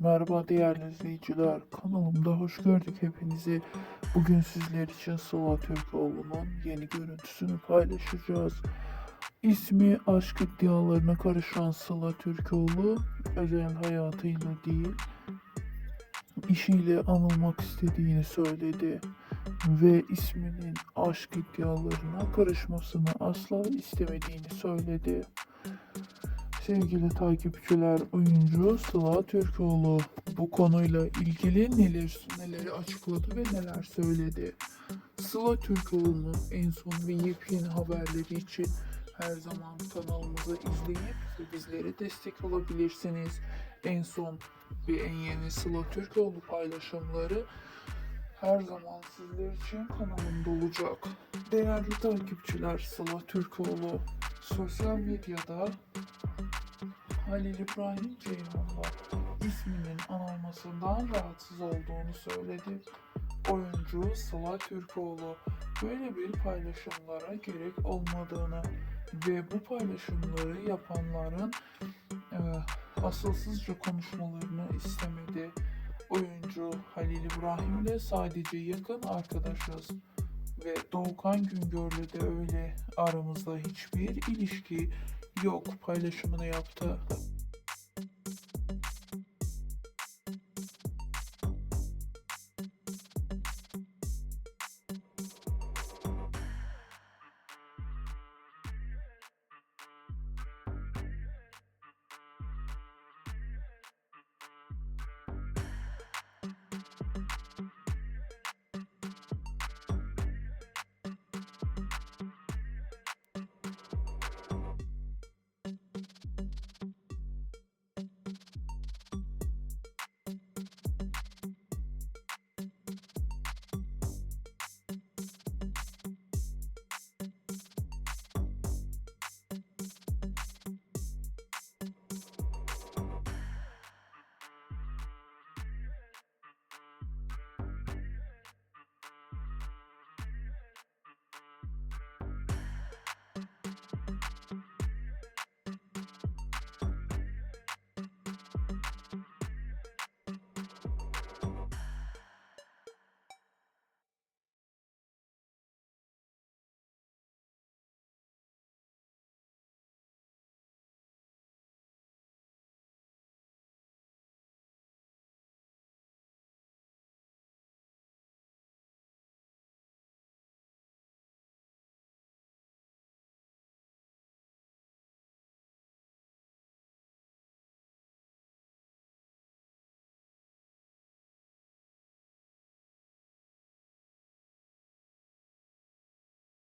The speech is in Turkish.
Merhaba değerli izleyiciler. Kanalımda hoş gördük hepinizi. Bugün sizler için Sıla Türkoğlu'nun yeni görüntüsünü paylaşacağız. İsmi aşk iddialarına karışan Sıla Türkoğlu özel hayatıyla değil işiyle anılmak istediğini söyledi ve isminin aşk iddialarına karışmasını asla istemediğini söyledi. Sevgili takipçiler, oyuncu Sıla Türkoğlu bu konuyla ilgili neler neleri açıkladı ve neler söyledi. Sıla Türkoğlu'nun en son ve yepyeni haberleri için her zaman kanalımızı izleyip bizlere destek olabilirsiniz. En son ve en yeni Sıla Türkoğlu paylaşımları her zaman sizler için kanalımda olacak. Değerli takipçiler Sıla Türkoğlu sosyal medyada Halil İbrahim Ceyhan'la isminin anılmasından rahatsız olduğunu söyledi. Oyuncu Sıla Türkoğlu böyle bir paylaşımlara gerek olmadığını ve bu paylaşımları yapanların e, asılsızca konuşmalarını istemedi. Oyuncu Halil İbrahim ile sadece yakın arkadaşız ve Doğukan Güngör'le de öyle aramızda hiçbir ilişki yok paylaşımını yaptı.